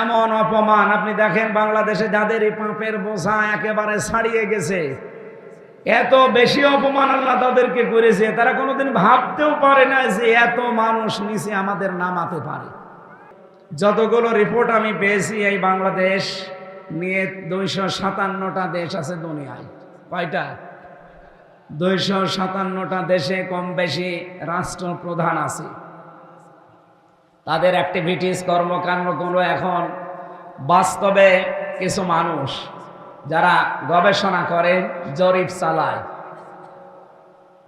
এমন অপমান, আপনি দেখেন বাংলাদেশে যাদের এই পাপের বোঝা একেবারে ছাড়িয়ে গেছে, এত বেশি অপমান আল্লাহ তাদেরকে করেছে, তারা কোনোদিন ভাবতেও পারে না যে এত মানুষ নিচে আমাদের নামাতে পারে। যতগুলো রিপোর্ট আমি পেয়েছি এই বাংলাদেশ নিয়ে দুইশো সাতান্নটা দেশ আছে দুনিয়ায়, কয়টা? দুইশো সাতান্নটা দেশে কম বেশি রাষ্ট্রপ্রধান আছে। তাদের অ্যাক্টিভিটিস কর্মকাণ্ডগুলো এখন বাস্তবে কিছু মানুষ যারা গবেষণা করে, জরিপ চালায়।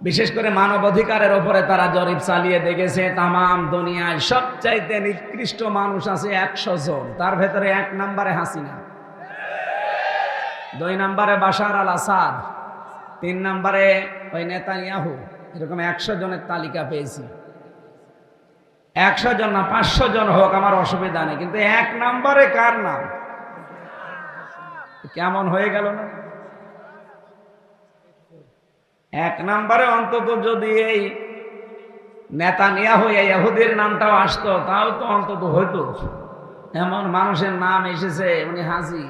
বিশেষ করে মানব অধিকারের ওপরে তারা জরিপ চালিয়ে দেখেছে, তামাম দুনিয়ায় সবচাইতে নিকৃষ্ট মানুষ আছে একশো জন। তার ভেতরে এক নম্বরে হাসিনা, দুই নম্বরে বাশার আল আসাদ, তিন নম্বরে ওই নেতানিয়াহু। এরকম একশো জনের তালিকা পেয়েছি। একশো জন না, পাঁচশো জন হোক, আমার অসুবিধা নেই। কিন্তু এক নম্বরে কার নাম? কেমন হয়ে গেল না? এক নম্বরে অন্তত যদি এই নেতা নেওয়া হয়ে ইহুদির নামটাও আসতো, তাও তো অন্তত হইতো। এমন মানুষের নাম এসেছে, উনি হাসি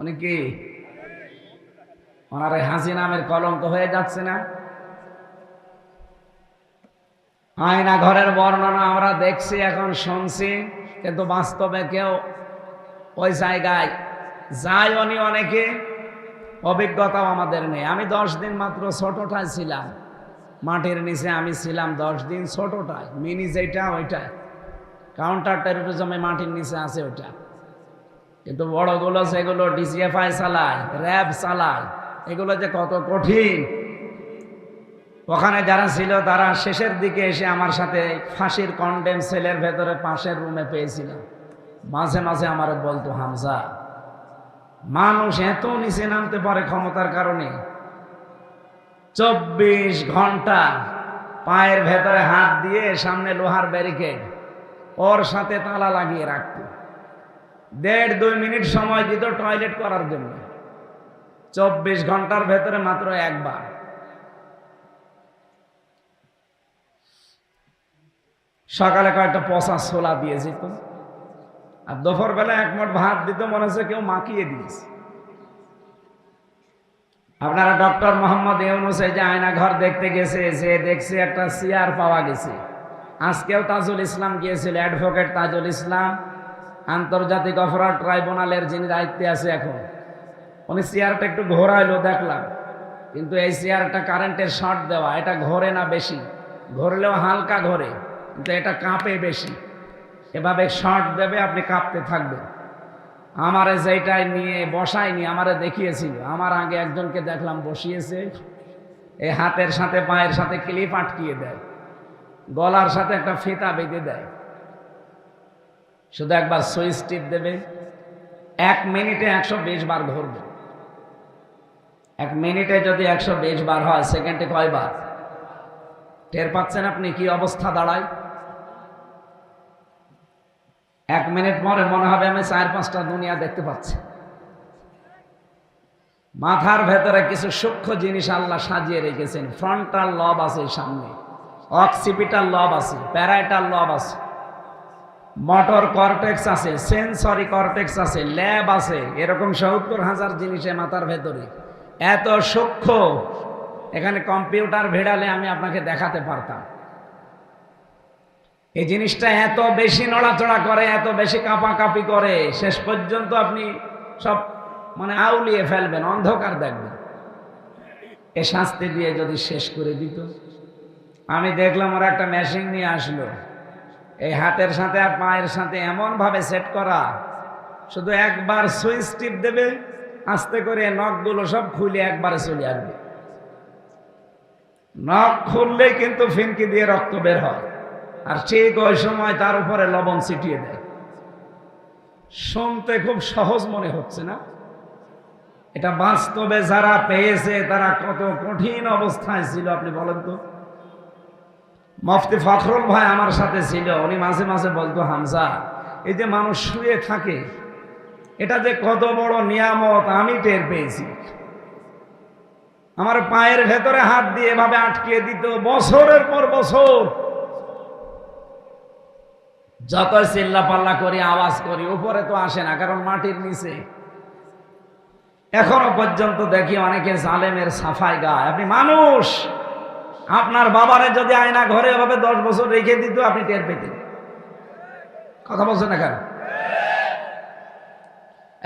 উনি কি? ওনার হাসি নামের কলঙ্ক হয়ে যাচ্ছে না? আয়না ঘরের বর্ণনা আমরা দেখছি, এখন শুনছি, কিন্তু বাস্তবে কেউ ওই জায়গায় যায় উনি অনেকে, অভিজ্ঞতাও আমাদের নেই। আমি দশ দিন মাত্র ছোটটায় ছিলাম। মাটির নিচে আমি ছিলাম দশ দিন ছোটটায়, মিনি যেটা ওইটাই কাউন্টার টেরোরিজমে মাটির নিচে আছে ওইটা। কিন্তু বড়গুলো সেগুলো ডিসিএফআই চালায়, র্যাব চালায়, এগুলো যে কত কঠিন ওখানে যারা ছিল, তারা শেষের দিকে এসে আমার সাথে ফাঁসির কন্ডেম সেলের ভেতরে পাশের রুমে পেয়েছিলাম মাঝে মাঝে আমার বলতো, হামজা, মানুষ এত নিচে নামতে পারে ক্ষমতার কারণে। চব্বিশ ঘণ্টা পায়ের ভেতরে হাত দিয়ে সামনে লোহার ব্যারিকেড ওর সাথে তালা লাগিয়ে রাখত। দেড় দুই মিনিট সময় দিত টয়লেট করার জন্য। চব্বিশ ঘণ্টার ভেতরে মাত্র একবার। সকালে কয়েকটা পচা ছোলা দিয়ে যেত। আর দুপুর বেলা এক ভাত দিত, মনে হচ্ছে কেউ মাখিয়ে দিয়েছে। আপনারা ডক্টর মোহাম্মদ ইউনুস এই যে আয়না ঘর দেখতে গেছে, যে দেখছে একটা চেয়ার পাওয়া গেছে। আজকেও তাজুল ইসলাম গিয়েছিল, অ্যাডভোকেট তাজুল ইসলাম, আন্তর্জাতিক অপরাধ ট্রাইব্যুনালের যিনি দায়িত্বে আছে এখন। উনি চেয়ারটা একটু ঘোরাইলো, দেখলাম। কিন্তু এই চেয়ারটা কারেন্টের শর্ট দেওয়া, এটা ঘোরে না বেশি। ঘোরলেও হালকা ঘোরে। কিন্তু এটা কাঁপে বেশি। এভাবে শর্ট দেবে, আপনি কাঁপতে থাকবেন। আমারে যেটাই নিয়ে বসায়নি, আমারে দেখিয়েছিল। আমার আগে একজনকে দেখলাম বসিয়েছে এই হাতের সাথে, পায়ের সাথে ক্লিপ আটকিয়ে দেয়। গলার সাথে একটা ফিতা বেঁধে দেয়। শুধু একবার সুইচ টিপ দেবে। এক মিনিটে একশো বিশ বার ঘুরবে এক মিনিটে যদি একশো বিশ বার হয়, সেকেন্ডে কয়বার? টের পাচ্ছেন আপনি কি অবস্থা দাঁড়ায়? এক মিনিট পরে মনে হবে আমি চার পাঁচটা দুনিয়া দেখতে পাচ্ছি। মাথার ভেতরে কিছু সূক্ষ্ম জিনিস আল্লাহ সাজিয়ে রেখেছেন। ফ্রন্টাল লব আছে সামনে। অক্সিপিটাল লব আছে। প্যারাইটাল লব আছে। মোটর কর্টেক্স আছে। সেন্সরি কর্টেক্স আছে। ল্যাব আছে। এরকম সত্তর হাজার জিনিসে মাথার ভেতরে। এত সূক্ষ্ম। এখানে কম্পিউটার ভেড়ালে আমি আপনাকে দেখাতে পারতাম। এই জিনিসটা এত বেশি নড়াচড়া করে, এত বেশি কাঁপাকাঁপি করে, শেষ পর্যন্ত আপনি সব মানে আউলিয়ে ফেলবেন, অন্ধকার দেখবেন। এ শাস্তি দিয়ে যদি শেষ করে দিত। আমি দেখলাম ওরা একটা মেশিন নিয়ে আসলো। এই হাতের সাথে আর পায়ের সাথে এমনভাবে সেট করা, শুধু একবার সুইচ টিপ দেবে, আস্তে করে নখগুলো সব খুলে একবারে চলে আসবে। নখ খুললেই কিন্তু ফিনকি দিয়ে রক্ত বের হয়। আর ঠিক ওই সময় তার উপরে লবণ ছিটিয়ে দেয়। শুনতে খুব সহজ মনে হচ্ছে না? এটা বাস্তবে যারা পেয়েছে, তারা কত কঠিন অবস্থায় ছিল, আপনি বলেন তো? মফতি ফখরুল ভাই আমার সাথে ছিল, উনি মাঝে মাঝে বলতো, হামজা, এই যে মানুষ শুয়ে থাকে, এটা যে কত বড় নিয়ামত, আমি টের পেয়েছি। আমার পায়ের ভেতরে হাত দিয়ে এভাবে আটকিয়ে দিত, বছরের পর বছর। যতই চিল্লা পাল্লা করি, আওয়াজ করি, উপরে তো আসে না, কারণ মাটির নিচে। এখনও পর্যন্ত দেখি অনেকে জালেমের সাফাই গায়। আপনি মানুষ, আপনার বাবারে যদি আয়না ঘরে এভাবে দশ বছর রেখে দিত, আপনি টের পেতেন। কথা বলছেন না কেন?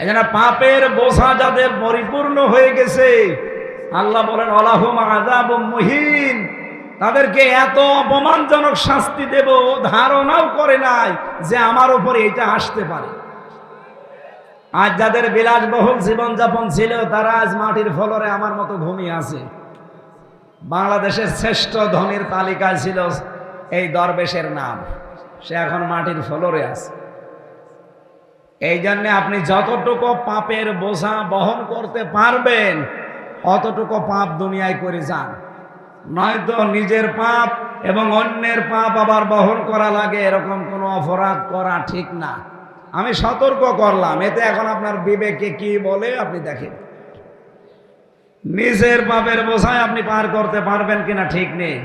জন্য পাপের বোঝা যাদের পরিপূর্ণ হয়ে গেছে, আল্লাহ বলেন, অলাহুম আজাব মহিন। তাদেরকে এত অপমানজনক শাস্তি দেব, ধারণাও করে নাই যে আমার উপরে এটা আসতে পারে। আজ যাদের বিলাসবহুল জীবনযাপন ছিল, তারা আজ মাটির ফলরে আমার মতো ঘুমিয়ে আছে। বাংলাদেশের শ্রেষ্ঠ ধনীর তালিকায় ছিল এই দরবেশের নাম। সে এখন মাটির ফলরে আছে। এই জন্য আপনি যতটুকু পাপের বোঝা বহন করতে পারবেন, অতটুকু পাপ দুনিয়ায় করে যান। নয়তো নিজের পাপ এবং অন্যের পাপ আবার বহন করা লাগে, এরকম কোনো অপরাধ করা ঠিক না। আমি সতর্ক করলাম, এতে এখন আপনার বিবেকে কি বলে আপনি দেখেন। নিজের পাপের বোঝায় আপনি পার করতে পারবেন কিনা ঠিক নেই।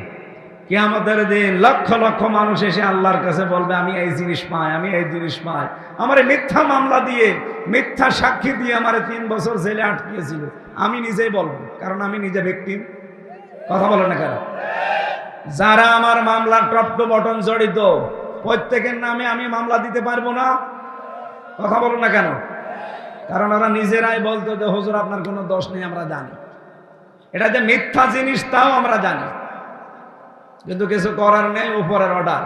কিয়ামতের দিন লক্ষ লক্ষ মানুষ এসে আল্লাহর কাছে বলবে, আমি এই জিনিস পাই, আমি এই জিনিস পাই। আমার মিথ্যা মামলা দিয়ে, মিথ্যা সাক্ষী দিয়ে আমার তিন বছর জেলে আটকিয়েছিল। আমি নিজেই বলব, কারণ আমি নিজে ব্যক্তি। কথা বলে না কেন? যারা আমার মামলার টপ্ট বটন জড়িত, প্রত্যেকের নামে আমি মামলা দিতে পারব না? কথা বলো না কেন? কারণ ওরা নিজেরাই বলতো যে, হুজুর, আপনার কোনো দোষ নেই, আমরা জানি। এটা যে মিথ্যা জিনিস, তাও আমরা জানি। কিন্তু কিছু করার নেই, উপরের অর্ডার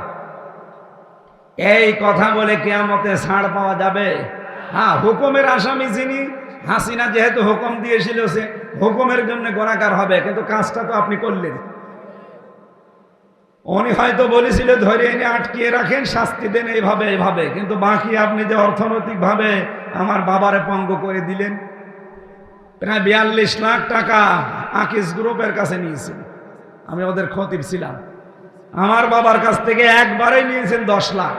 এই কথা বলে কেয়ামতে ছাড় পাওয়া যাবে? হ্যাঁ হুকুমের আসামি যিনি হাসিনা যেহেতু হুকুম দিয়েছিল সে হুকুমের জন্য গোনাকার হবে, কিন্তু কাজটা তো আপনি করলেন। উনি হয়তো বলেছিল, ধরে এনে আটকিয়ে রাখেন, শাস্তি দেন এইভাবে এইভাবে। কিন্তু বাকি আপনি যে অর্থনৈতিকভাবে আমার বাবারে পঙ্গ করে দিলেন, প্রায় বিয়াল্লিশ লাখ টাকা আকিস গ্রুপের কাছে নিয়েছেন আমি ওদের খতিব ছিলাম। আমার বাবার কাছ থেকে একবারেই নিয়েছেন দশ লাখ।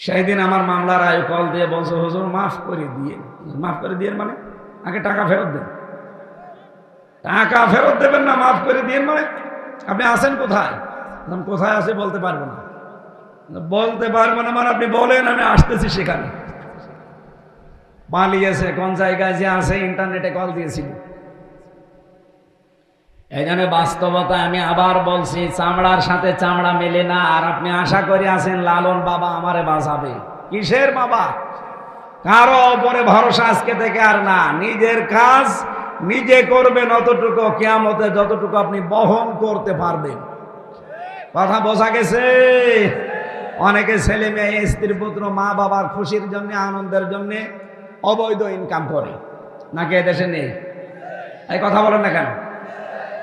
সেই দিন আমার মামলার আয় কল দিয়ে বলছে, হুজুর, মাফ করে দিয়ে। মাফ করে দিয়ে মানে? আগে টাকা ফেরত দেন। টাকা ফেরত দেবেন না, মাফ করে দিয়ে মানে? আপনি আসেন কোথায়? কোথায় আছে বলতে পারব না। বলতে পারব না মানে আপনি বলেন, আমি আসতেছি সেখানে। পালিয়েছে, কোন জায়গায় যে আছে, ইন্টারনেটে কল দিয়েছিল। জন্য বাস্তবতা আমি আবার বলছি, চামড়ার সাথে চামড়া মেলে না। আর আপনি আশা করে আছেন, লালন বাবা আমারে বাঁচাবে। কিসের বাবা? কারও ওপরে ভরসা আজকে থেকে আর না। নিজের কাজ নিজে করবেন অতটুকু, কেয়ামতে যতটুকু আপনি বহন করতে পারবেন। কথা বোঝা গেছে? অনেকে ছেলে মেয়ে, স্ত্রী, পুত্র, মা বাবার খুশির জন্য, আনন্দের জন্য অবৈধ ইনকাম করে। নাকি এদেশে নেই? এই কথা বলেন না কেন?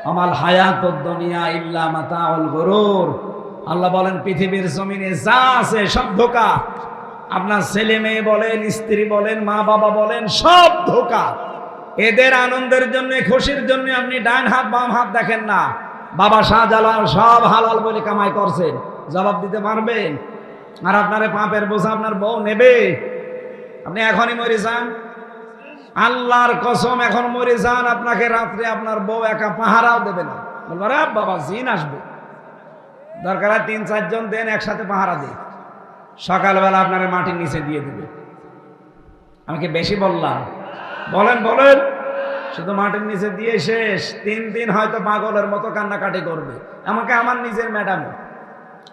আমাল হায়াত দুনিয়া ইল্লা মাতা অল গরুর। আল্লাহ বলেন, পৃথিবীর জমিনে যা আছে সব ধোকা। আপনার ছেলে মেয়ে বলেন, স্ত্রী বলেন, মা বাবা বলেন, সব ধোকা। এদের আনন্দের জন্য, খুশির জন্য আপনি ডান হাত, বাম হাত দেখেন না। বাবা শাহজালাল সব হালাল বলে কামাই করছেন। জবাব দিতে পারবেন? আর আপনার পাপের বোঝা আপনার বউ নেবে? আপনি এখনই মরে যান। আল্লাহর কসম, এখন মরে যান, আপনাকে রাত্রে আপনার বউ একা পাহারাও দেবে না। বলব রে বাবা, জিন আসবে। দরকার হয় তিন, চারজন দেন, একসাথে পাহারা দিই। সকালবেলা আপনার মাটির নিচে দিয়ে দেবে। আমাকে বেশি বললাম? বলেন বলেন। শুধু মাটির নিচে দিয়ে শেষ। তিন দিন হয়তো পাগলের মতো কান্নাকাটি করবে। আমাকে আমার নিজের ম্যাডাম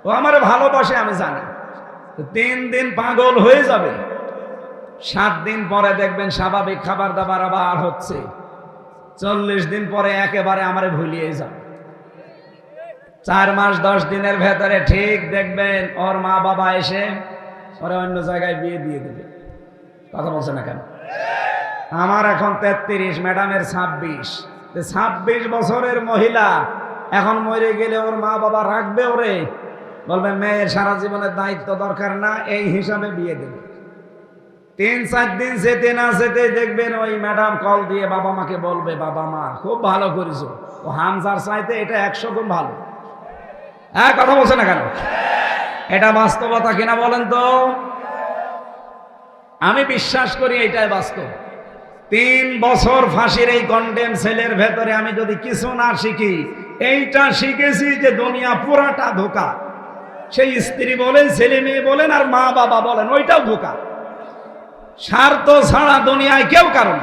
ও আমার ভালোবাসে, আমি জানি। তিন দিন পাগল হয়ে যাবে। সাত দিন পরে দেখবেন স্বাভাবিক খাবার দাবার আবার হচ্ছে। চল্লিশ দিন পরে একেবারে আমারে ভুলিয়ে যাবে চার মাস, দশ দিনের ভেতরে ঠিক দেখবেন ওর মা বাবা এসে ওরা অন্য জায়গায় বিয়ে দিয়ে দেবে। কথা বলছে না কেন? আমার এখন তেত্রিশ, ম্যাডামের ছাব্বিশ। ছাব্বিশ বছরের মহিলা, এখন মরে গেলে ওর মা বাবা রাখবে ওরে? বলবে, মেয়ের সারা জীবনের দায়িত্ব দরকার না, এই হিসাবে বিয়ে দেবে। তিন, চার দিন যেতে না যেতে দেখবেন ওই ম্যাডাম কল দিয়ে বাবা মাকে বলবে, বাবা মা, খুব ভালো করেছ। ও হামজার চাইতে এটা একশো গুণ ভালো। হ্যাঁ কথা বলছে না কেন? এটা বাস্তবতা কিনা বলেন তো? আমি বিশ্বাস করি এটাই বাস্তব। তিন বছর ফাঁসির এই কন্ডেম সেলের ভেতরে আমি যদি কিছু না শিখি, এইটা শিখেছি যে দুনিয়া পুরাটা ধোকা। সেই স্ত্রী বলেন, ছেলে মেয়ে বলেন আর মা বাবা বলেন, ওইটাও ধোকা। স্বার্থ ছাড়া দুনিয়ায় কেউ কারণ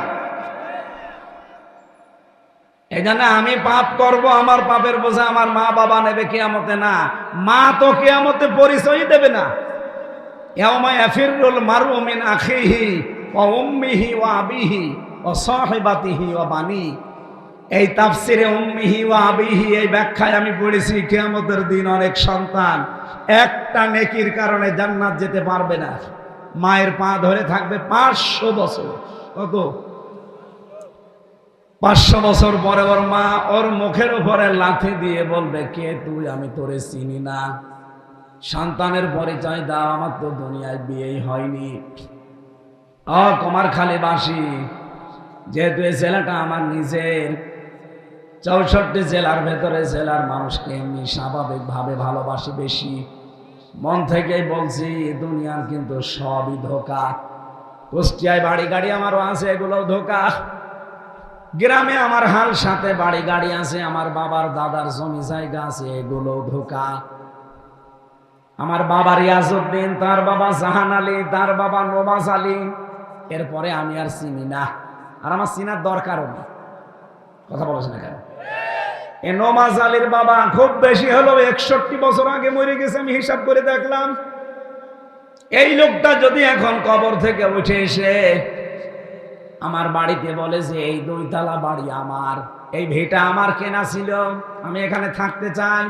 এই জন্য আমি পাপ করব, আমার পাপের বোঝা আমার মা বাবা নেবে কেয়ামতে না। মা তো কেয়ামতে পরিচয় দেবে না। একটা নেকির কারণে জান্নাত যেতে পারবে না। মায়ের পা ধরে থাকবে পাঁচশো বছর। কত? পাঁচশো বছর পরে ওর মা ওর মুখের উপরে লাথি দিয়ে বলবে, কে তুই? আমি তোরে চিনি না। সন্তানের পরিচয় দাও, আমার তো দুনিয়ায় বিয়েই হয়নি। অ, কমার খালি বাসি যেহেতু এই জেলাটা আমার নিজের, চৌষট্টি জেলার ভেতরে জেলার মানুষকে এমনি স্বাভাবিকভাবে ভালোবাসি বেশি। মন থেকেই বলছি, দুনিয়ার কিন্তু সবই ধোকা। কুষ্টিয়ায় বাড়ি গাড়ি আমারও আছে, এগুলোও ধোকা। গ্রামে আমার হাল সাথে বাড়ি গাড়ি আছে, আমার বাবার দাদার জমি জায়গা আছে এগুলো ধোকা। আমার বাবা রিয়াজউদ্দিন, তার বাবা জাহান আলী, তার বাবা নবাজ আলী। এরপরে আমি আর চিনি না। আর আমার চিনার দরকারও নেই। কথা বলেছেন কেন? এ নমাজ আলীর বাবা খুব বেশি হলো একষট্টি বছর আগে মরে গেছে, আমি হিসাব করে দেখলাম। এই লোকটা যদি এখন কবর থেকে উঠে এসে আমার বাড়িতে বলে যে, এই দুইতলা বাড়ি আমার, এই ভিটা আমার কেনা ছিল, আমি এখানে থাকতে চাই।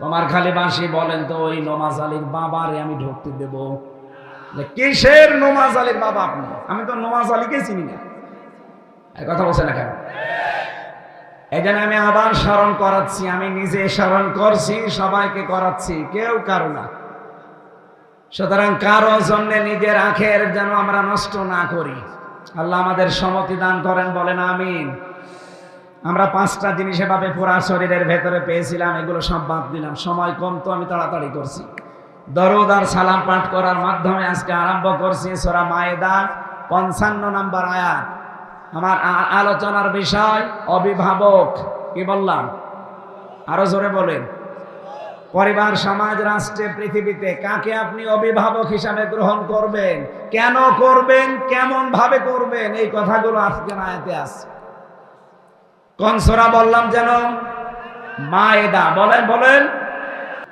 তোমার খালি বাসি বলেন তো, ওই নমাজ আলীর বাবারে আমি ঢুকতে দেব। কিসের নমাজ আলীর বাবা আপনি? আমি তো নমাজ আলীকে চিনি না। কথা বলছেন না কেন? এই আমি আবার স্মরণ করাচ্ছি, আমি নিজে স্মরণ করছি, সবাইকে করাচ্ছি, কেউ কারও না। সুতরাং কারও জন্য নিজের আখের যেন আমরা নষ্ট না করি। আল্লাহ আমাদের সমতি দান করেন, বলেন আমিন। আমরা পাঁচটা জিনিস এভাবে পুরা শরীরের ভেতরে পেয়েছিলাম, এগুলো সব বাদ দিলাম। সময় কম তো, আমি তাড়াতাড়ি করছি। দরুদ আর সালাম পাঠ করার মাধ্যমে আজকে আরম্ভ করছি, সোরা মায়েদা, পঞ্চান্ন নাম্বার আয়াত। আমার আলোচনার বিষয় অভিভাবক, কি বললাম? আরও জোরে বলেন। পরিবার, সমাজ, রাষ্ট্রে, পৃথিবীতে কাকে আপনি অভিভাবক হিসাবে গ্রহণ করবেন? কেন করবেন? কেমন ভাবে করবেন? এই কথাগুলো আজকের আয়াতে আছে। কোন সোরা বললাম যেন? মায়েদা। বলেন বলেন।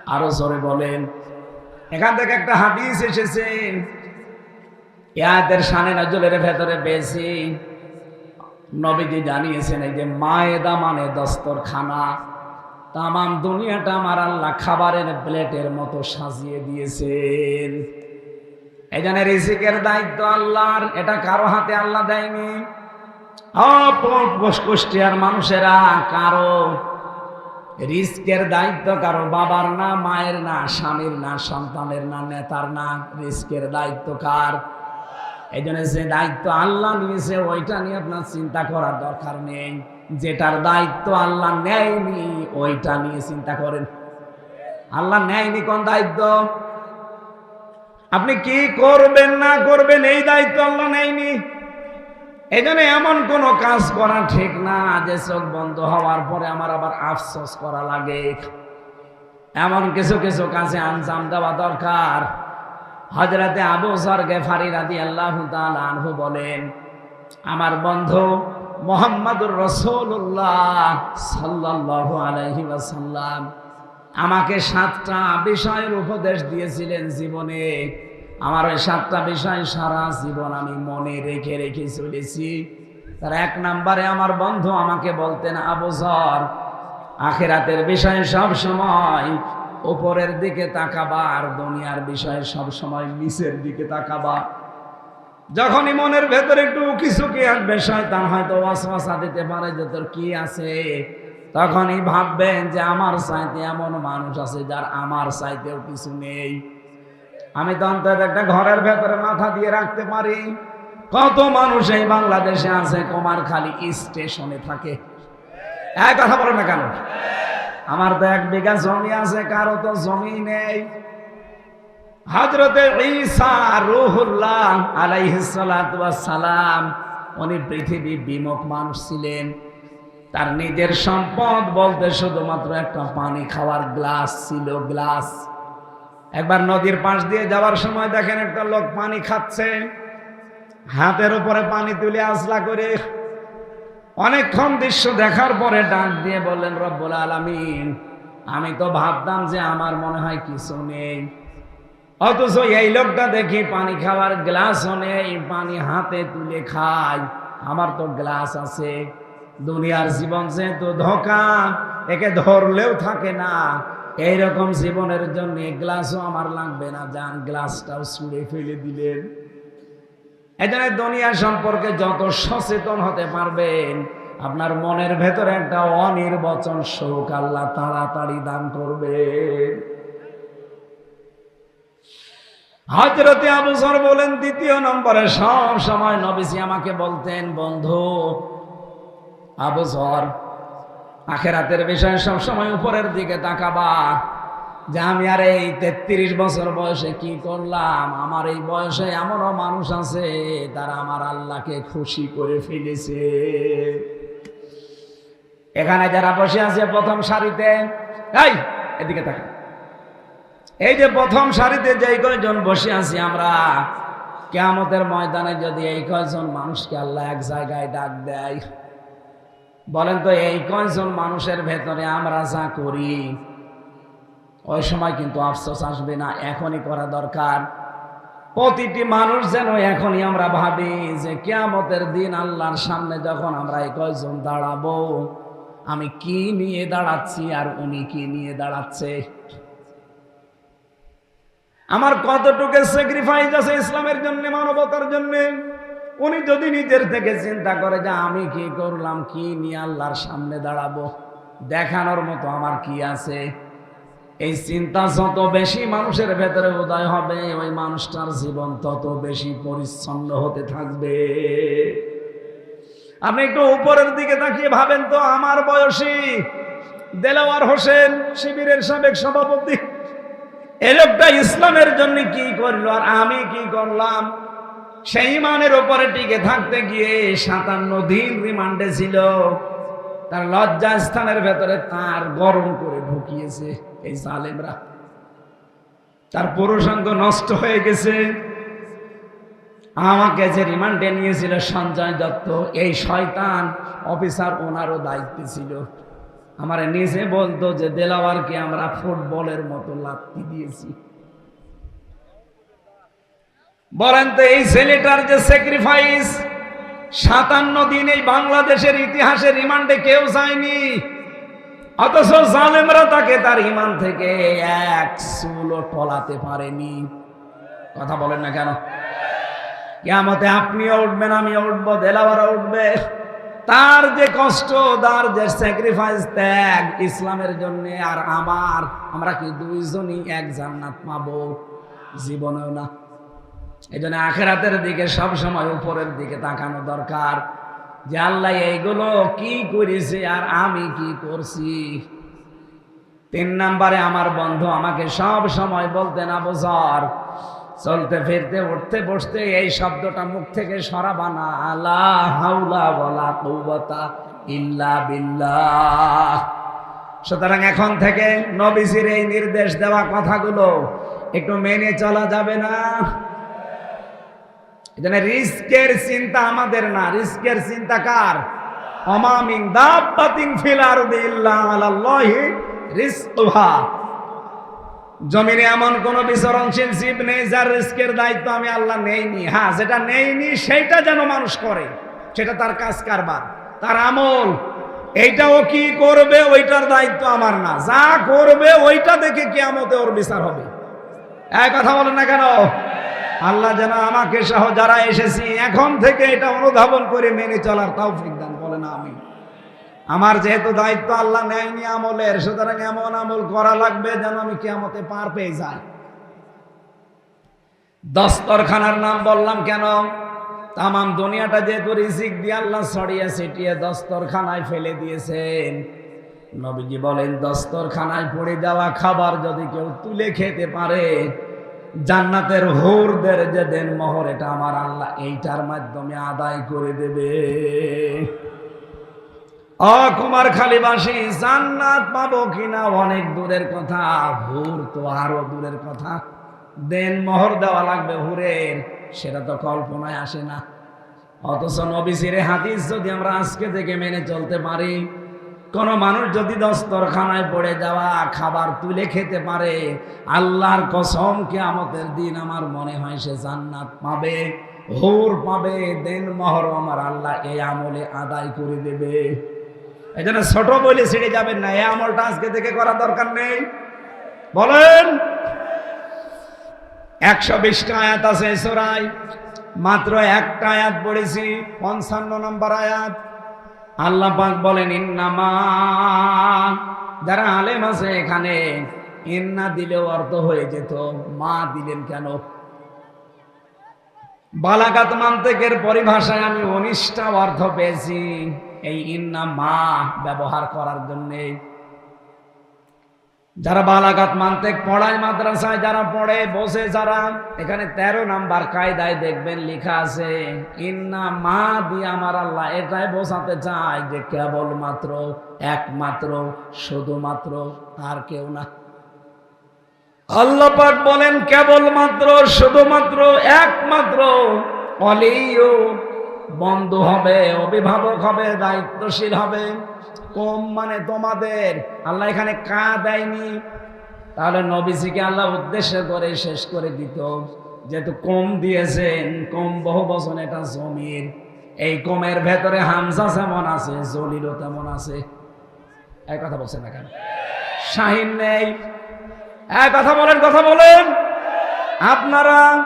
আরও জোরে বলেন। এখান থেকে একটা হাদিস এসেছে। ইয়াদের শানে নজলের ভেতরে পেয়েছি। নবীজি জানিয়েছেন, এই যে মায়েদা মানে দস্তরখানা। তামাম দুনিয়াটা আমার আল্লাহ খাবারের প্লেটের মতো সাজিয়ে দিয়েছেন। এই জন্য রিজিকের দায়িত্ব আল্লাহর, এটা কারও হাতে আল্লাহ দেয়নি। অপুষ্টিয়ার মানুষেরা, কারও রিস্কের দায়িত্ব কারও বাবার না, মায়ের না, স্বামীর না, সন্তানের না, নেতার না রিস্কের দায়িত্ব কার? এই জন্য যে দায়িত্ব আল্লাহ নিয়েছে, ওইটা নিয়ে আপনার চিন্তা করার দরকার নেই। যেটার দায়িত্ব আল্লাহ নেয়নি, ওইটা নিয়ে চিন্তা করেন। আল্লাহ নেয়নি কোন দায়িত্ব? আপনি কি করবেন না করবেন, এই দায়িত্ব আল্লাহ নেয়নি? এই জন্য এমন কোনো কাজ করা ঠিক না, যে চোখ বন্ধ হওয়ার পরে আমার আবার আফসোস করা লাগে। এমন কিছু কিছু কাজে আঞ্জাম দেওয়া দরকার। হজরতে আবু সর গেফারি রাদি আল্লাহ আনহু বলেন, আমার বন্ধু মোহাম্মদুর রসুল্লাহ সাল্লাহ আলহি ওয়াসাল্লাম আমাকে সাতটা বিষয়ের উপদেশ দিয়েছিলেন জীবনে। আমার ওই সাতটা বিষয় সারা জীবন আমি মনে রেখে রেখে চলেছি। তার এক নাম্বারে আমার বন্ধু আমাকে বলতেন আবুজর আখেরাতের বিষয়ে সব সময় উপরের দিকে তাকাবা আর দুনিয়ার বিষয়ে সব সময় নিচের দিকে তাকাবা। যখনই মনের ভেতরে একটু কিছু কি আসবে, শয়তান হয়তো ওয়াসওয়াসা দিতে পারে যে তোর কি আছে। তখনই ভাববেন যে আমার চাইতে এমন মানুষ আছে যার আমার চাইতেও কিছু নেই। আমি তো অন্তত একটা ঘরের ভেতরে মাথা দিয়ে রাখতে পারি। কত মানুষ এই বাংলাদেশে আছে, কুমারখালী স্টেশনে থাকে। এক কথা বলো না কেন? আমার তো এক বিঘা জমি আছে, কারও তো জমি নেই। হজরতে ঈসা রুহুল্লাহ আলাইহিসালাম উনি পৃথিবী বিমুখ মানুষ ছিলেন। তার নিজের সম্পদ বলতে শুধুমাত্র একটা পানি খাওয়ার গ্লাস ছিল, গ্লাস। একবার নদীর পাশ দিয়ে যাওয়ার সময় দেখেন একটা লোক পানি খাচ্ছে। হাতের উপরে পানি তুলে আসলা করে অনেকক্ষণ দৃশ্য দেখার পরে ডাক দিয়ে বললেন, রব্বুল আলামিন, আমি তো ভাবতাম যে আমার মনে হয় কিছু নেই। অথচ এই লোকটা দেখি পানি খাওয়ার গ্লাসও নেই, পানি হাতে তুলে খায়। আমার তো গ্লাস আছে। দুনিয়ার জীবন যেহেতু ধোকা, একে ধরলেও থাকে না। এইরকম জীবনের জন্য গ্লাসও আমার লাগবে না। যান, গ্লাসটাও ছুঁড়ে ফেলে দিলেন। এজন্য দুনিয়া সম্পর্কে যত সচেতন হতে পারবেন, আপনার মনের ভেতরে একটা অনির্বচন শোক আল্লাহ তাড়াতাড়ি দান করবে। হজরতে আবুসর বলেন, দ্বিতীয় নম্বরে সব সময় নবীজি আমাকে বলতেন, বন্ধু আবুসর আখেরাতের বিষয়ে সব সময় উপরের দিকে তাকাবা। যে আমি আর এই তেত্রিশ বছর বয়সে কি করলাম? আমার এই বয়সে এমনও মানুষ আছে, তারা আমার আল্লাহকে খুশি করে ফেলেছে। এখানে যারা বসে আছে প্রথম সারিতে, এই, এদিকে তাকা এই যে প্রথম সারিতে যে কয়জন বসে আছি আমরা, কেয়ামতের ময়দানে যদি এই কয়জন মানুষকে আল্লাহ এক জায়গায় ডাক দেয়, বলেন তো এই কয়জন মানুষের ভেতরে আমরা যা করি ওই সময় কিন্তু আফসোস আসবে না, এখনই করা দরকার। প্রতিটি মানুষ যেন এখনই আমরা ভাবি যে কেয়ামতের দিন আল্লাহর সামনে যখন আমরা কয়জন দাঁড়াবো, আমি কি নিয়ে দাঁড়াচ্ছি আর উনি কি নিয়ে দাঁড়াচ্ছে? আমার কতটুকু স্যাক্রিফাইস আছে ইসলামের জন্য, মানবতার জন্য? উনি যদি নিজের থেকে চিন্তা করে যে আমি কি করলাম, কি নিয়ে আল্লাহর সামনে দাঁড়াবো, দেখানোর মতো আমার কি আছে? এই চিন্তা যত বেশি মানুষের ভেতরে উদয় হবে, ওই মানুষটার জীবন তত বেশি পরিচ্ছন্ন হতে থাকবে। আপনি একটু উপরের দিকে তাকিয়ে ভাবেন তো, আমার বয়সী দেলাওয়ার হোসেন শিবিরের সাবেক সভাপতি, এ লোকটা ইসলামের জন্য কি করল আর আমি কি করলাম? সেই মানের ওপরে টিকে থাকতে গিয়ে সাতান্ন দিন রিমান্ডে ছিল। তার লজ্জা স্থানের ভেতরে তার গরম করে ঢুকিয়েছে। এই জালেমরা। তার পুরুষাঙ্গ নষ্ট হয়ে গেছে। আমাকে যে রিমান্ডে নিয়েছিল সঞ্জয় দত্ত, এই শয়তান অফিসার ওনারও দায়িত্বে ছিল। আমার নিজে বলতো যে, দেলাওয়ারকে আমরা ফুটবলের মতো লাত্তি দিয়েছি। বলেন তো, এই ছেলেটার যে স্যাক্রিফাইস সাতান্ন দিন এই বাংলাদেশের ইতিহাসে রিমান্ডে কেউ যায়নি। অথচ জালেমরা তাকে তার ইমান থেকে এক চুলো টলাতে পারেনি। কথা বলেন না কেন? কেমতে আপনিও উঠবেন, আমিও উঠবো দেলাওয়ারা উঠবে। তার যে কষ্ট, তার যে স্যাক্রিফাইস ত্যাগ ইসলামের জন্য, আর আমার, আমরা কি দুইজনই এক জান্নাত পাবো? জীবনেও না। এই জন্য আখেরাতের দিকে সবসময় উপরের দিকে তাকানো দরকার। যে আল্লাহ, এইগুলো কি করেছে আর আমি কি করছি? তিন নাম্বারে, আমার বন্ধু আমাকে সব সময় বলতে না আবুজর চলতে ফিরতে উঠতে বসতে এই শব্দটা মুখ থেকে সরাবা না। আলা হাউলা বলা কৌবতা ইল্লা বিল্লাহ। সুতরাং এখন থেকে নবীজির এই নির্দেশ দেওয়া কথাগুলো একটু মেনে চলা যাবে না। এজন্য রিস্কের চিন্তা আমাদের না। রিস্কের চিন্তা কার? অমামিং দাব্বাতিং ফিল ইল্লা আলাল্লাহি রিজকুহা জমিনে এমন কোন বিচরণশীল জীব নেই যার রিস্কের দায়িত্ব আমি আল্লাহ নেইনি। হ্যাঁ যেটা নেইনি সেইটা যেন মানুষ করে, সেটা তার কাজ কারবার, তার আমল। এইটাও কি করবে ওইটার দায়িত্ব আমার না। যা করবে ওইটা দেখে কিয়ামতে ওর বিচার হবে। এক কথা বলেন না কেন? আল্লাহ যেন আমাকে সহ যারা এসেছি, এখন থেকে এটা অনুধাবন করে মেনে চলার তাও দান, বলেন আমি আমার যেহেতু দায়িত্ব আল্লাহ নেয়নি আমলের, সুতরাং এমন আমল করা লাগবে যেন আমি কেমতে পার পেয়ে যাই। দস্তরখানার নাম বললাম কেন? তামাম দুনিয়াটা যেহেতু রিজিক দিয়ে আল্লাহ ছড়িয়ে ছিটিয়ে দস্তরখানায় ফেলে দিয়েছেন। নবীজি বলেন, দস্তরখানায় পড়ে যাওয়া খাবার যদি কেউ তুলে খেতে পারে জান্নাতের হোরদের যে দেন মোহর, এটা আমার আল্লাহ এইটার মাধ্যমে আদায় করে দেবে। অ কুমার খালিবাসী, জান্নাত পাবো কিনা অনেক দূরের কথা, হুর তো আরও দূরের কথা। দেন মোহর দেওয়া লাগবে হুরের, সেটা তো কল্পনায় আসে না। অথচ নবিসিরে হাদিস যদি আমরা আজকে থেকে মেনে চলতে পারি কোন মানুষ যদি দস্তরখানায় পড়ে যাওয়া খাবার তুলে খেতে পারে, আল্লাহর কসম কে আমাদের দিন আমার মনে হয় সে জান্নাত পাবে, হোর পাবে, দেন মহর আমার আল্লাহ এই আমলে আদায় করে দেবে। এই জন্য ছোট বলে ছেড়ে যাবেন না, এই আমলটা আজকে থেকে করা দরকার নেই। বলেন, একশো বিশটা আয়াত আছে সোরাই মাত্র একটা আয়াত পড়েছি, পঞ্চান্ন নম্বর আয়াত। আল্লাহ পাক বলেন, ইন্নামা যারা আলেম আছে এখানে, ইন্না দিলেও অর্থ হয়ে যেত, মা দিলেন কেন? বালাকাত মান্তেকের পরিভাষায় আমি অনিষ্ঠা অর্থ পেয়েছি, এই ইন্না মা ব্যবহার করার জন্যে। যারা বালাগাত মানতে পড়ায় মাদ্রাসায়, যারা পড়ে, বসে যারা, এখানে তেরো নাম্বার কায়দায় দেখবেন লেখা আছে, ইন্না মা দিয়ে আমার আল্লাহ এটাই বোঝাতে চায় যে কেবলমাত্র একমাত্র, শুধুমাত্র আর কেউ না। আল্লাহ পাক বলেন, কেবলমাত্র, শুধুমাত্র একমাত্র অলিও বন্ধু হবে, অভিভাবক হবে, দায়িত্বশীল হবে। কম মানে তোমাদের। আল্লাহ এখানে কা দেয়নি। তাহলে নবীজিকে আল্লাহ উদ্দেশ্য করে শেষ করে দিত। যেহেতু কম দিয়েছেন, কম বহু বছর এটা জমির। এই কমের ভেতরে হামজা যেমন আছে, জলিলও তেমন আছে। এক কথা বলছেন না কেন? শাহিন নেই। এক কথা বলেন কথা বলেন। আপনারা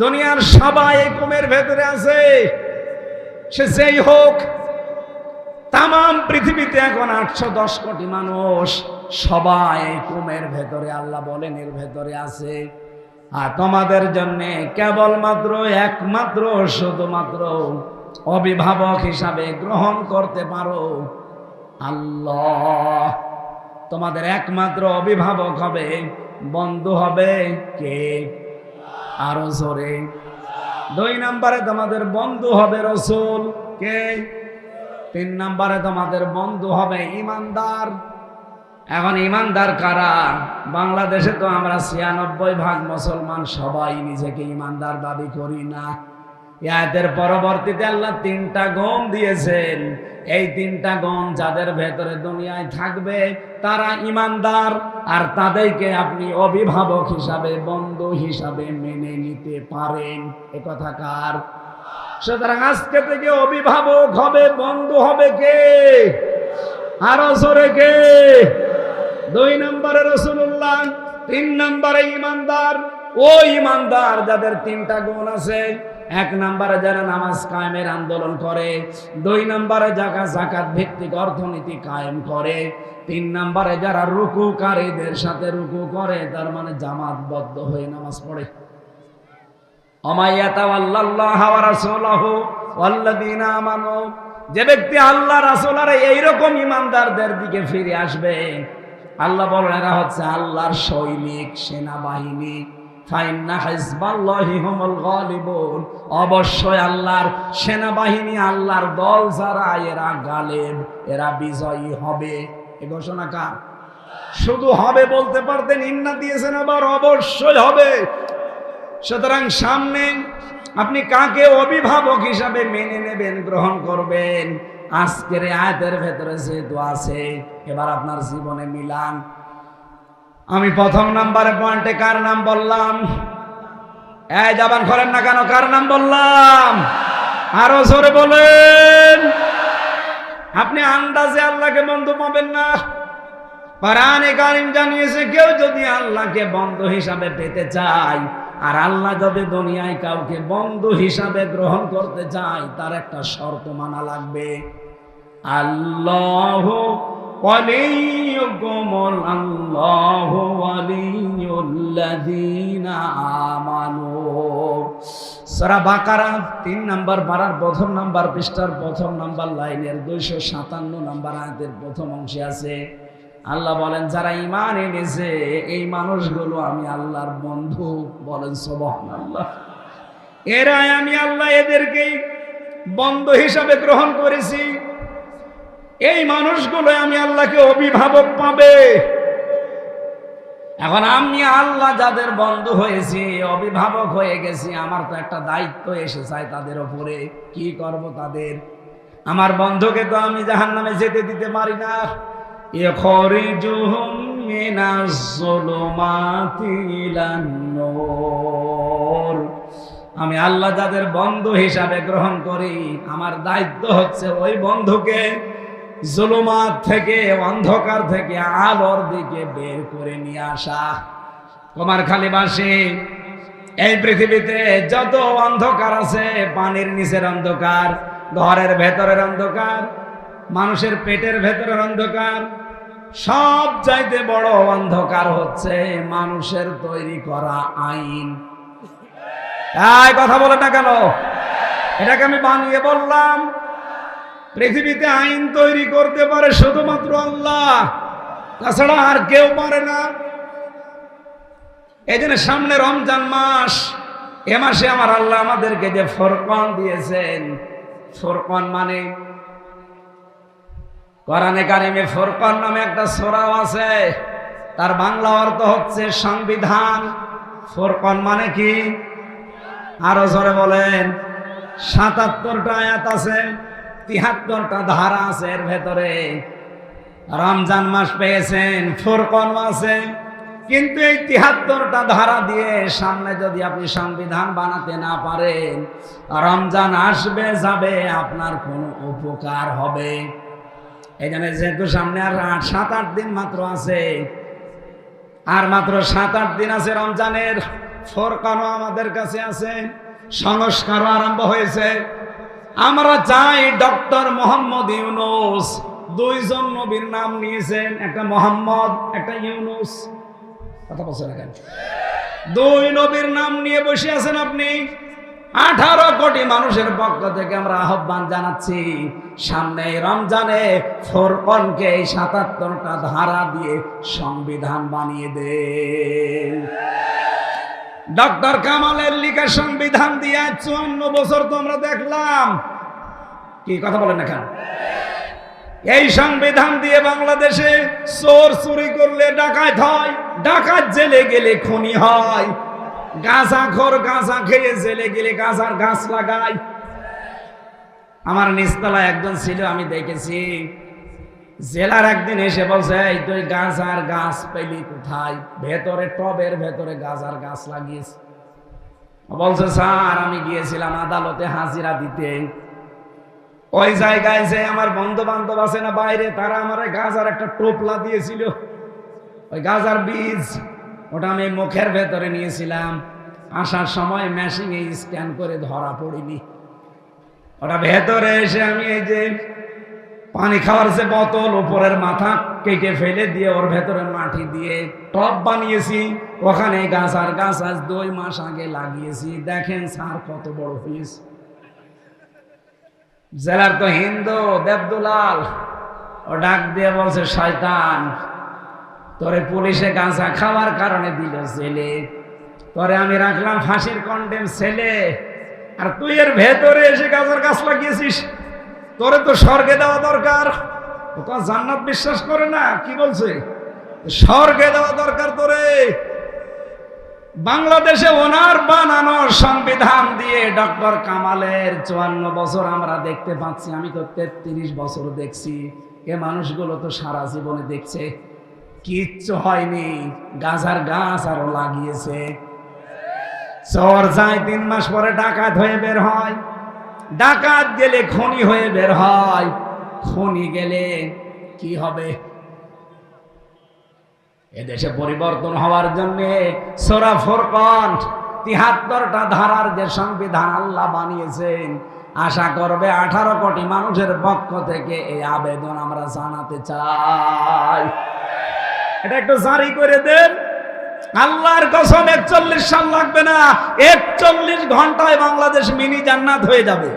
দুনিয়ার সবাই এই কুমের ভেতরে আছে। সে যেই হোক তাম পৃথিবীতে এখন আটশো দশ কোটি মানুষ সবাই এই কুমের ভেতরে, আল্লাহ বলেন এর ভেতরে আছে। আর তোমাদের জন্যে কেবলমাত্র একমাত্র, শুধুমাত্র অভিভাবক হিসাবে গ্রহণ করতে পারো। আল্লাহ, তোমাদের একমাত্র অভিভাবক হবে, বন্ধু হবে কে? আরও জোরে। দুই নাম্বারে তোমাদের বন্ধু হবে রসুল। কে? তিন নাম্বারে তোমাদের বন্ধু হবে ইমানদার। এখন ইমানদার কারা? বাংলাদেশে তো আমরা ছিয়ানব্বই ভাগ মুসলমান, সবাই নিজেকে ইমানদার দাবি করি না। ইয়াদের পরবর্তীতে আল্লাহ তিনটা গম দিয়েছেন। এই তিনটা গম যাদের ভেতরে দুনিয়ায় থাকবে, তারা ইমানদার আর তাদেরকে আপনি অভিভাবক হিসাবে, বন্ধু হিসাবে মেনে নিতে পারেন। এ কথা কার? সুতরাং আজকে থেকে অভিভাবক হবে, বন্ধু হবে কে? আরও জোরে কে? দুই নম্বরে রসুল্লাহ তিন নম্বরে ইমানদার। ও ইমানদার, যাদের তিনটা গুণ আছে এক নম্বরে যারা নামাজ কায়েমের আন্দোলন করে, দুই নম্বরে যারা জাকাত ভিত্তিক অর্থনীতি কায়েম করে, তিন নম্বরে যারা রুকুকারীদের সাথে রুকু করে, তার মানে জামাতবদ্ধ হয়ে নামাজ পড়ে। যে ব্যক্তি আল্লাহ রাসুল আর এইরকম ইমানদারদের দিকে ফিরে আসবে, আল্লাহ বলেন, এরা হচ্ছে আল্লাহর সৈনিক, সেনাবাহিনী। অবশ্যই আল্লাহর সেনাবাহিনী, আল্লাহর দল যারা, এরা গালেব, এরা বিজয়ী হবে। এ ঘোষণা কার? শুধু হবে বলতে পারতেন, ইন্না দিয়েছেন আবার অবশ্যই হবে। সুতরাং সামনে আপনি কাকে অভিভাবক হিসাবে মেনে নেবেন, গ্রহণ করবেন? আজকের আয়াতের ভেতরে যেহেতু আছে, এবার আপনার জীবনে মিলান। আমি প্রথম নাম্বারে পয়েন্টে কার নাম বললাম? এই জাবান করেন না কেন, কার নাম বললাম? আরও জোরে বলেন। আপনি আন্দাজে আল্লাহকে বন্ধু পাবেন না। পারানে কারিম জানিয়েছে, কেউ যদি আল্লাহকে বন্ধু হিসাবে পেতে চায়, আর আল্লাহ যদি দুনিয়ায় কাউকে বন্ধু হিসাবে গ্রহণ করতে চায়, তার একটা শর্ত মানা লাগবে। আল্লাহ বাকারা 3 নাম্বার পারার প্রথম নাম্বার পৃষ্ঠার প্রথম নাম্বার লাইনের 257 নাম্বার আয়াতের প্রথম অংশে আছে। আল্লাহ বলেন, যারা ইমান এনেছে, এই মানুষগুলো আমি আল্লাহর বন্ধু। বলেন সবহান আল্লাহ এরাই আমি আল্লাহ এদেরকে বন্ধু হিসাবে গ্রহণ করেছি। এই মানুষগুলো আমি আল্লাহকে অভিভাবক পাবে। এখন আমি আল্লাহ যাদের বন্ধু হয়েছি, অভিভাবক হয়ে গেছি, আমার তো একটা দায়িত্ব এসে চাই তাদের ওপরে। কি করব তাদের? আমার বন্ধুকে তো আমি জাহান নামে যেতে দিতে পারি না। আমি আল্লাহ যাদের বন্ধু হিসাবে গ্রহণ করি, আমার দায়িত্ব হচ্ছে ওই বন্ধুকে জুলুমাত থেকে, অন্ধকার থেকে আলোর দিকে বের করে নিয়ে আসা। তোমার খালি বাসে এই পৃথিবীতে যত অন্ধকার আছে, পানির নিচের অন্ধকার, ঘরের ভেতরের অন্ধকার, মানুষের পেটের ভেতরের অন্ধকার, সব চাইতে বড় অন্ধকার হচ্ছে মানুষের তৈরি করা আইন। কথা বলে না কেন? এটাকে আমি বানিয়ে বললাম পৃথিবীতে আইন তৈরি করতে পারে শুধুমাত্র আল্লাহ। তাছাড়া আর কেউ পারে না। এই জন্য সামনে রমজান মাস, এ মাসে আমার আল্লাহ আমাদেরকে যে ফরকন দিয়েছেন। ফরকন মানে? কোরআনে কারিমে ফরকন নামে একটা সোরাও আছে। তার বাংলা অর্থ হচ্ছে সংবিধান। ফরকন মানে কি? আরও জোরে বলেন। সাতাত্তরটা আয়াত আছে। তিহাত্তরটা ধারা আছে এর ভেতরে। রমজান মাস পেয়েছেন, ফোরকন আছে। কিন্তু এই তিহাত্তরটা ধারা দিয়ে সামনে যদি আপনি সংবিধান বানাতে না পারেন, রমজান আসবে, যাবে, আপনার কোনো উপকার হবে। জন্য যেহেতু সামনে আর সাত, আট দিন মাত্র আছে, আর মাত্র সাত, আট দিন আছে রমজানের, ফোরকানও আমাদের কাছে আছে, সংস্কারও আরম্ভ হয়েছে। আমরা চাই ডক্টর মোহাম্মদ ইউনুস। দুইজন নবীর নাম নিয়েছেন, একটা মোহাম্মদ, একটা ইউনুস। কথা বলছেন কেন? দুই নবীর নাম নিয়ে বসে আছেন আপনি। আঠারো কোটি মানুষের পক্ষ থেকে আমরা আহ্বান জানাচ্ছি, সামনে রমজানে ফোরকনকে এই সাতাত্তরটা ধারা দিয়ে সংবিধান বানিয়ে দে ডক্টর কামালের লিখা সংবিধান দিয়ে চুয়ান্ন বছর তো আমরা দেখলাম। কি কথা বলেন না কেন? এই সংবিধান দিয়ে বাংলাদেশে চোর চুরি করলে ডাকাত হয়, ডাকাত জেলে গেলে খুনি হয়। গাঁজা খোর গাঁজা খেয়ে জেলে গেলে গাঁজার গাছ লাগায়। আমার নিচতলায় একজন ছিল, আমি দেখেছি। জেলার একদিন এসে বলছে, এই তুই গাঁজার গাছ পেলি কোথায়? ভেতরে টবের ভেতরে গাঁজার গাছ লাগিয়েছে। বলছে, স্যার, আমি গিয়েছিলাম আদালতে হাজিরা দিতে। ওই জায়গায় যে আমার বন্ধু বান্ধব আছে না বাইরে, তারা আমার গাজার একটা টোপলা দিয়েছিল। ওই গাজার বীজ, ওটা আমি মুখের ভেতরে নিয়েছিলাম। আসার সময় মেশিনে স্ক্যান করে ধরা পড়িনি। ওটা ভেতরে এসে আমি এই যে পানি খাওয়ার যে বোতল উপরের মাথা কেটে ফেলে দিয়ে ওর ভেতরে মাটি দিয়ে টপ বানিয়েছি। ওখানে গাছ আর গাছ আজ দুই মাস আগে লাগিয়েছি। দেখেন সার কত বড় হয়েছে জেলার তো হিন্দু, দেবদুলাল। ও ডাক দিয়ে বলছে, শয়তান, তোরে পুলিশে গাঁজা খাওয়ার কারণে দিল ছেলে তোরে আমি রাখলাম ফাঁসির কন্ডেম ছেলে আর তুই এর ভেতরে এসে গাছের গাছ লাগিয়েছিস। তোরে তো স্বর্গে দেওয়া দরকার। ও জান্নাত বিশ্বাস করে না? কি বলছে? স্বর্গে দেওয়া দরকার তোরে। বাংলাদেশে ওনার বানানো সংবিধান দিয়ে ডক্টর কামালের চুয়ান্ন বছর আমরা দেখতে পাচ্ছি। আমি তো তেত্রিশ বছর দেখছি। এ মানুষগুলো তো সারা জীবনে দেখছে। কিচ্ছু হয়নি। গাছার গাছ আরও লাগিয়েছে। চর যায় তিন মাস পরে ডাকাত হয়ে বের হয়। ডাকাত গেলে খনি হয়ে বের হয়। খনি গেলে কি হবে? এদেশে পরিবর্তন হওয়ার জন্য সোরা ফোরকন তিহাত্তরটা ধারার যে সংবিধান আল্লাহ বানিয়েছেন, আশা করবে আঠারো কোটি মানুষের পক্ষ থেকে এই আবেদন আমরা জানাতে চাই। এটা একটু জারি করে দেন। আল্লাহর কসম একচল্লিশ সাল লাগবে না, একচল্লিশ ঘন্টায় বাংলাদেশ মিনি জান্নাত হয়ে যাবে।